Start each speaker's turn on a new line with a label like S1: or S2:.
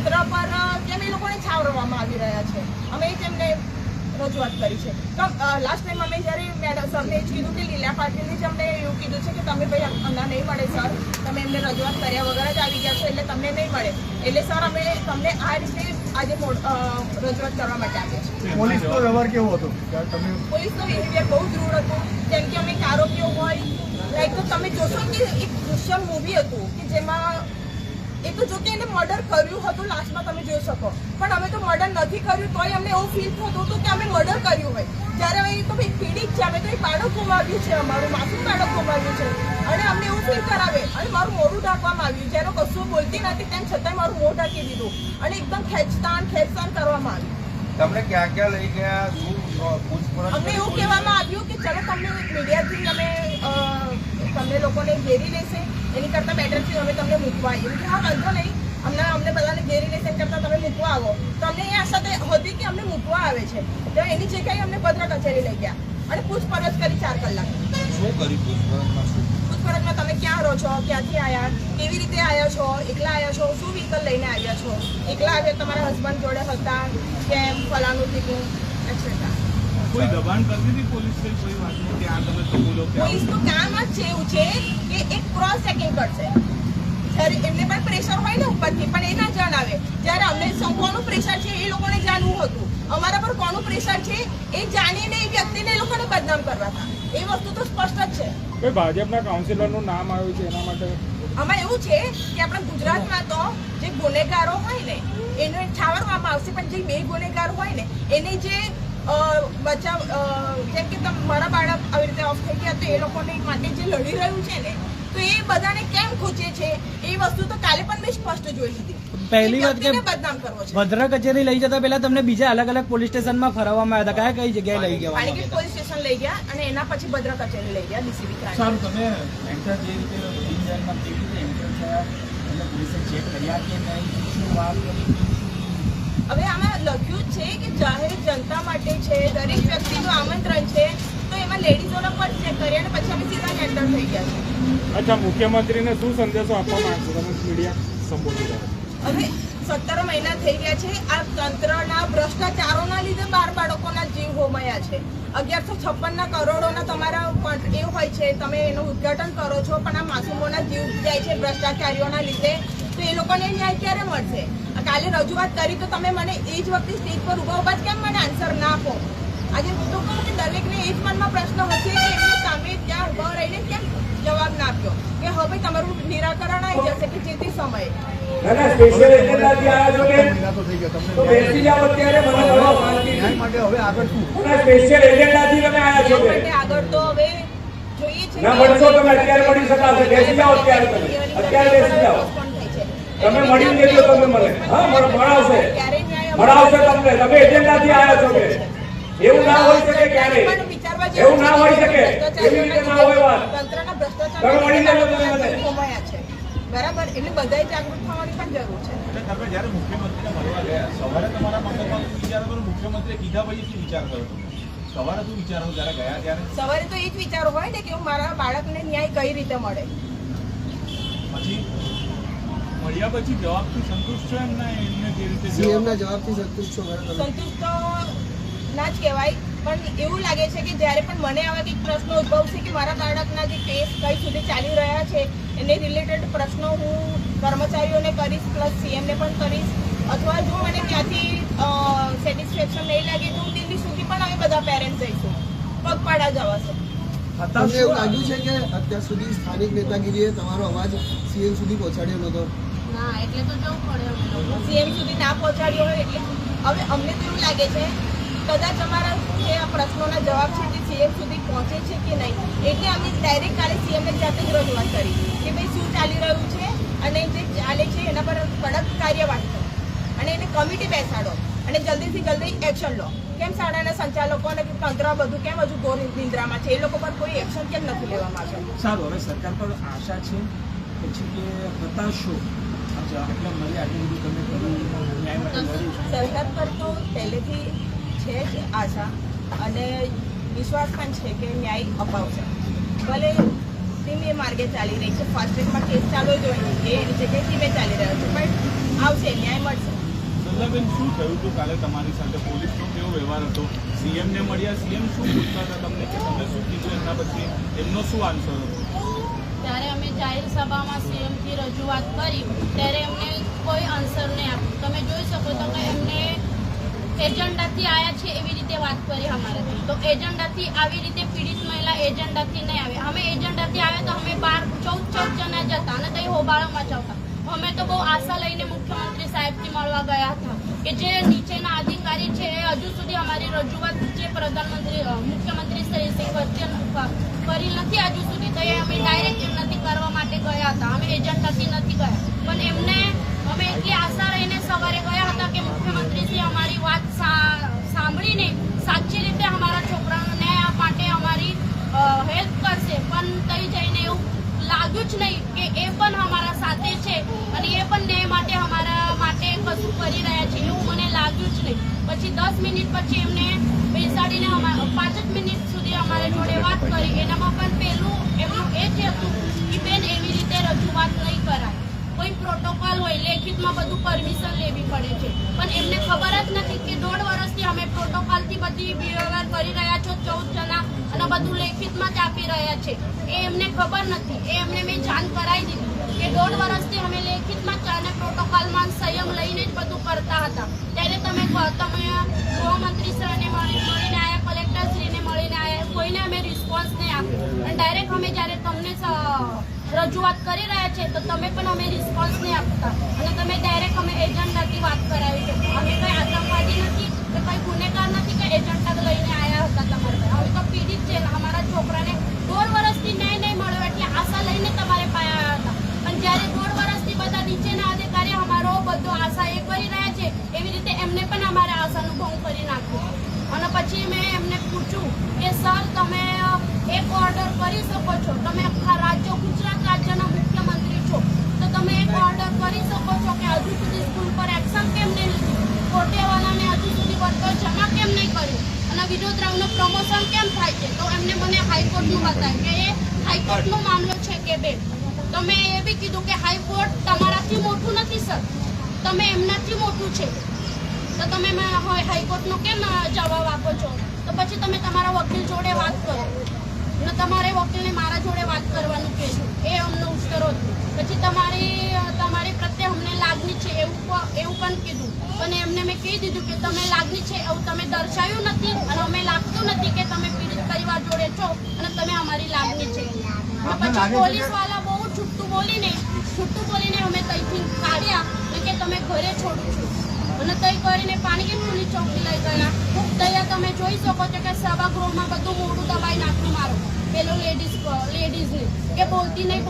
S1: તંત્ર પર કેમ એ લોકોને છાવરવામાં આવી રહ્યા છે. અમે એ જ રજૂઆત કરી છે. તો લાસ્ટ ટાઈમ અમે જ્યારે મેડમ સરને જ કીધું કે લીલા પાટીલને જ અમને એવું કીધું છે કે તમે ભાઈ અમને નહીં મળે સર. તમે એમને રજૂઆત કર્યા વગર જ આવી ગયા છો એટલે તમને નહીં મળે. એટલે સર અમે તમને આ રીતે આજે રજૂઆત કરવા માટે આવ્યા છીએ
S2: પોલીસનો વ્યવહાર કેવો હતો? તમે
S1: પોલીસનો બિહેવિયર બહુ રૂડ હતું. જેમ કે અમે આરોપીઓ હોય લાઈક તો તમે જોશો કે એક દૃશ્યમ મૂવી હતું કે જેમાં એ તો જો કે એને મર્ડર કર્યું હતું લાસ્ટમાં તમે જોઈ શકો. પણ અમે તો મર્ડર નથી કર્યું તોય અમને એવું ફીલ થતું હતું કે અમે મર્ડર કર્યું હોય. જ્યારે અમે એ તો ભાઈ પીડિત છે અમે તો એ બાળક ગુમાવ્યું છે અમારું માથું બાળક ગુમાવ્યું છે. અને અમને એવું ફીલ કરાવે અને મારું મોઢું ઢાંકવામાં આવ્યું જ્યારે કશું બોલતી નથી તેમ છતાંય મારું મોઢું ઢાંકી દીધું. અને એકદમ ખેંચતાણ ખેંચતાણ કરવામાં આવ્યું.
S3: તમને ક્યાં ક્યાં લઈ ગયા? શું પૂછપરછ
S1: અમને એવું કહેવામાં આવ્યું કે ચલો તમને મીડિયાથી અમે તમને લોકોને ઘેરી લેશે એની કરતાં બેટર છે અમે તમને મૂકવા આવીએ. હા વાંધો નહીં. અમને અમને બધાને ઘેરી લેશે કરતાં તમે મૂકવા આવો. તો અમને એ આશા હતી કે અમને મૂકવા આવે છે. તો એની જગ્યાએ અમને ભદ્ર કચેરી લઈ ગયા. અને પૂછપરછ કરી ચાર કલાક.
S3: શું પૂછપરછમાં
S1: તમે ક્યાં રહો છો? ક્યાંથી આવ્યા કેવી રીતે આવ્યા છો? એકલા આવ્યા છો? શું વ્હીકલ લઈને આવ્યા છો? એકલા આવ્યા તમારા હસબન્ડ જોડે હતા કેમ ફલાનું ઠીકનું એક્સેટ્રા
S4: કોઈ દબાણ કરતી હતી પોલીસ કઈ કોઈ વાતનું કે આ તમે તો બોલો કે
S1: પોલીસનું કામ જ છે એવું છે કે એક ક્રોસ ચેકિંગ કરશે. જ્યારે એમને પણ પ્રેશર હોય ને ઉપરથી પણ એ ના જણાવે. જ્યારે અમને સૌ કોનું પ્રેશર છે એ લોકોને જાણવું હતું. અમારા પર કોનું પ્રેશર છે એ જાણીને એ વ્યક્તિને એ લોકોને બદનામ કરવા હતા. એ વસ્તુ તો સ્પષ્ટ જ છે.
S4: કોઈ ભાજપના કાઉન્સિલરનું નામ આવ્યું છે એના માટે?
S1: આમાં એવું છે કે આપણા ગુજરાતમાં તો જે ગુનેગારો હોય ને એને ઠાવરવામાં આવશે પણ જે બે ગુનેગાર હોય ને એને જે બચાવ જેમ કે તમ મારા બાળક આવી રીતે ઓફ થઈ ગયા તો એ લોકોને માટે જે લડી રહ્યું છે ને તો એ બધાને કેમ ખૂચે છે? એ વસ્તુ તો કાલે પણ મેં સ્પષ્ટ જોઈ લીધી.
S5: પહેલી વાત કે
S1: બદનામ કરવો છે.
S5: ભદ્ર કચેરી લઈ જતા પહેલા તમને બીજા અલગ અલગ પોલીસ સ્ટેશનમાં ફરવામાં આવ્યા હતા. કયા કઈ જગ્યાએ લઈ ગયા?
S1: પાણીગેટ પોલીસ સ્ટેશન લઈ ગયા અને એના પછી ભદ્રા કચેરી લઈ ગયા ડીસીબી ક્રાઇમ.
S6: સર તમે એન્ટર જે રીતે જાહેરમાં કેવી રીતે એન્ટર થયા. એટલે પોલીસે ચેક કર્યા કે નહીં? શું વાત કરી?
S1: હવે આમાં લખ્યું જ છે કે જાહેર માટે છે દરેક વ્યક્તિનું આમંત્રણ છે તો એમાં લેડીઝોને પણ ચેક કરી અને પછી અમે સીધા એન્ટર થઈ ગયા છે.
S4: અચ્છા મુખ્યમંત્રીને શું સંદેશો આપવા માંગશો? તમે મીડિયા સંબોધી રહ્યા
S1: હવે સત્તર મહિના થઈ ગયા છે આ તંત્રના ભ્રષ્ટાચારોના લીધે બાર બાળકોના જીવ હોમાયા છે. અગિયારસો છપ્પનના કરોડોના તમારા એ હોય છે તમે એનું ઉદ્ઘાટન કરો છો પણ આ માસૂમોના જીવ જાય છે ભ્રષ્ટાચારીઓના લીધે તો એ લોકોને ન્યાય ક્યારે મળશે? કાલે રજૂઆત કરી તો તમે મને એ જ વખતે સ્ટેજ પર ઊભા ઊભા જ કેમ મને આન્સર ના આપો આજે હું તો કહું એ જ મનમાં પ્રશ્ન હશે કે એમની સામે ત્યાં ઊભા રહીને કેમ જવાબ ના આપ્યો? કે હવે તમારું નિરાકરણ આવી જશે કે જે તે સમયે?
S2: મહિના તો થઈ ગયા તમને ન્યાય ન્યાય માટે હવે આગળ શું?
S1: એના માટે આગળ તો હવે જોઈએ છે
S7: ના મળશો તમે અત્યારે મળી શકાશે. બેસી જાઓ અત્યારે તમે. અત્યારે બેસી જાઓ. તમે મળી. લેજો તમે મને. હા, મળાવશે. મળાવશે તમને. તમે એજન્ડાથી આવ્યા છો કે? એવું ના હોય શકે ક્યારે એવું ના હોય શકે. એવી રીતે ના હોય વાત.
S1: બરાબર એટલે બધાએ જાગૃત થવાની પણ જરૂર છે.
S6: એટલે તમે જ્યારે મુખ્યમંત્રીને મળવા ગયા સવારે તમારા મગજમાં શું વિચાર કરો મુખ્યમંત્રીએ કીધા પછી શું વિચાર કરો સવારે શું વિચારો જ્યારે ગયા ત્યારે?
S1: સવારે તો એ જ વિચારો હોય ને કે હું મારા બાળકને ન્યાય કઈ રીતે મળે?
S4: પછી મળ્યા પછી જવાબથી સંતુષ્ટ છો એમના એમને જે રીતે જવાબ
S8: સીએમના જવાબથી સંતુષ્ટ છો?
S1: સંતુષ્ટ તો ના જ કહેવાય. પણ એવું લાગે છે કે જ્યારે પણ મને આવા કંઈક પ્રશ્નો ઉદ્ભવશે કે મારા બાળકના જે કેસ કઈ સુધી ચાલી રહ્યા છે એને રિલેટેડ પ્રશ્નો હું કર્મચારીઓને કરીશ પ્લસ સીએમને પણ કરીશ. અથવા જો મને ત્યાંથી સેટિસ્ફેક્શન નહીં લાગે તો હું દિલ્હી સુધી પણ અમે બધા પેરેન્ટ્સ જઈશું. પગપાળા જવાશે
S8: તમને એવું લાગ્યું છે કે અત્યાર સુધી સ્થાનિક નેતાગીરીએ તમારો અવાજ સીએમ સુધી પહોંચાડ્યો નતો
S1: ના એટલે તો જવું સીએમ સુધી ના પહોંચાડ્યો હોય એટલે. હવે અમને તો એવું લાગે છે કદાચ અમારા જે આ પ્રશ્નોના જવાબ છે તે સીએમ સુધી પહોંચે છે કે નહીં એટલે અમે ડાયરેક્ટ કાલે સીએમને જાતે જ રજૂઆત કરી કે ભાઈ શું ચાલી રહ્યું છે અને જે ચાલે છે એના પર કડક કાર્યવાહી કરો અને એને કમિટી બેસાડો અને જલ્દીથી જલ્દી એક્શન લો. કેમ શાળાના સંચાલકો અને તંત્ર બધું કેમ હજુ ગોર નિંદ્રામાં છે? એ લોકો પર કોઈ એક્શન કેમ નથી લેવામાં આવ્યો?
S6: સારું હવે સરકાર પર આશા છે પછી કે હતાશ
S1: સરકાર પર તો પહેલેથી છે જ આશા અને વિશ્વાસ પણ છે કે ન્યાય અપાવશે. ભલે ધીમે માર્ગે ચાલી રહી છે ફાસ્ટ ટ્રેકમાં કેસ ચાલુ જ હોય એ એની જગ્યાએ ધીમે ચાલી રહ્યો છે પણ આવશે ન્યાય મળશે.
S4: શું થયું હતું કાલે તમારી સાથે? પોલીસનો કેવો વ્યવહાર હતો? સીએમ ને મળ્યા સીએમ શું પૂછતા હતા તમને કે તમે શું કીધું એમના પછી? એમનો શું આન્સર હતો?
S9: ત્યારે અમે જાહેર સભામાં સીએમથી રજૂઆત કરી ત્યારે એમને કોઈ આન્સર નહીં આપ્યું. તમે જોઈ શકો તો કે એમને એજન્ડાથી આવ્યા છે એવી રીતે વાત કરી અમારે તો એજન્ડાથી આવી રીતે પીડિત મહિલા એજન્ડાથી નહીં આવે. અમે એજન્ડાથી આવ્યા તો અમે બાર, ચૌદ ચૌદ જણા જતા અને તઈ હોબાળામાં જતા અમે તો બહુ આશા લઈને મુખ્યમંત્રી સાહેબથી મળવા ગયા હતા કે જે નીચેના અધિકારી છે એ હજુ સુધી અમારી રજૂઆત જે પ્રધાનમંત્રી મુખ્યમંત્રી શ્રી સિંહ વચ્ચે કરી નથી હજુ સુધી, તો અમે ડાયરેક્ટ એમનાથી કરવા માટે ગયા હતા. અમે એજન્ડાથી નથી ગયા. પણ એમને અમે એટલી આશા રહીને સવારે ગયા હતા કે મુખ્યમંત્રીશ્રી અમારી વાત સાંભળીને સાચી રીતે અમારા છોકરાઓને માટે અમારી હેલ્પ કરશે. પણ તઈ જઈને એવું લાગ્યું જ નહીં કે એ પણ અમારા સાથે છે અને એ પણ ન્યાય માટે અમારા માટે કશું કરી રહ્યા છે એવું મને લાગ્યું જ નહીં. પછી દસ મિનિટ પછી એમને બેસાડીને પાંચ જ મિનિટ સુધી અમારા જોડે વાત કરી. એનામાં પણ પહેલું એમનું એ જ હતું કે બેન એવી રીતે રજૂઆત નહીં કરાય. કોઈ પ્રોટોકોલ હોય લેખિતમાં બધું પરમિશન લેવી પડે છે. ખબર જ નથી કે દોઢ વર્ષથી અમે પ્રોટોકોલથી બધી બિહેવિયર કરી રહ્યા છો, ચૌદ જણા અને બધું લેખિતમાં જ આપી રહ્યા છે. એ એમને ખબર નથી. એ એમને મેં જાણ કરાવી દીધી કે દોઢ વર્ષથી અમે લેખિતમાં જ અને પ્રોટોકોલમાં સંયમ લઈને જ બધું કરતા હતા. ત્યારે તમે તમે ગૃહમંત્રી સરને મળી, મળીને આવ્યા કલેક્ટરશ્રીને મળીને આવ્યા કોઈને અમે રિસ્પોન્સ નહીં આપ્યો. અને ડાયરેક્ટ અમે જ્યારે તમને રજૂઆત કરી રહ્યા છે, તો તમે પણ અમે રિસ્પોન્સ નહીં આપતા. અને તમે ડાયરેક્ટ અમે એજન્ડાથી વાત કરાવી છે. અમે કંઈ આતંકવાદી નથી કે કંઈ ગુનેગાર નથી કે એજન્ડા લઈને આવ્યા હતા તમારે. અમે તો પીડિત છે, અમારા છોકરાને દોઢ વર્ષથી ન્યાય નહીં મળ્યો એટલે આશા લઈને તમારે પાયા આવ્યા હતા. પણ જ્યારે દોઢ વર્ષથી બધા નીચેના અધિકારી અમારો બધો આશા એ કરી રહ્યા છે, એવી રીતે એમને પણ અમારે આશાનું ભંગ કરી નાખ્યું. અને પછી મેં એમને પૂછ્યું કે, સર, તમે એક ઓર્ડર કરી શકો છો? તમે આખા રાજ્ય ગુજરાત રાજ્યના મુખ્યમંત્રી છો તો તમે એક ઓર્ડર કરી શકો છો કે હજુ સુધી સ્કૂલ પર એક્શન કેમ નહીં લીધું? કોટેવાલાને હજુ સુધી વર્કર જમા કેમ નહીં કર્યું? અને વિનોદ રાવનું પ્રમોશન કેમ થાય છે? તો એમને મને હાઈકોર્ટનું બતાવ્યું કે એ હાઈકોર્ટનો મામલો છે કે બે. તો મેં એ બી કીધું કે હાઈકોર્ટ તમારાથી મોટું નથી, સર. તમે એમનાથી મોટું છે. તો તમે હાઈકોર્ટનો કેમ જવાબ આપો છો? તો પછી તમે તમારા વકીલ જોડે વાત કરો. ને તમારે વકીલને મારા જોડે વાત કરવાનું કહેજો એ અમને ઉશ્કેરો હતો પછી તમારી અ, તમારી પ્રત્યે અમને લાગણી છે એવું પણ કીધું. અને એમને મેં કહી દીધું કે તમે લાગણી છે એવું તમે દર્શાવ્યું નથી અને અમે લાગતું નથી કે તમે પીડિત પરિવાર જોડે છો અને તમે અમારી લાગણી છે. પછી પોલીસવાળા બહુ છૂટું બોલીને છૂટું બોલીને અમે તઈથી કાઢ્યા કે તમે ઘરે છોડું છું. અને તઈ કરીને પાણીગીરી ચોકી લઈ ગયા. ખૂબ દયા તમે જોઈ શકો છો કે સભાગૃહમાં બધું મોઢું દબાઈ નાખ્યું મારું. પેલો લેડીઝ લેડીઝને કે બોલતી નહીં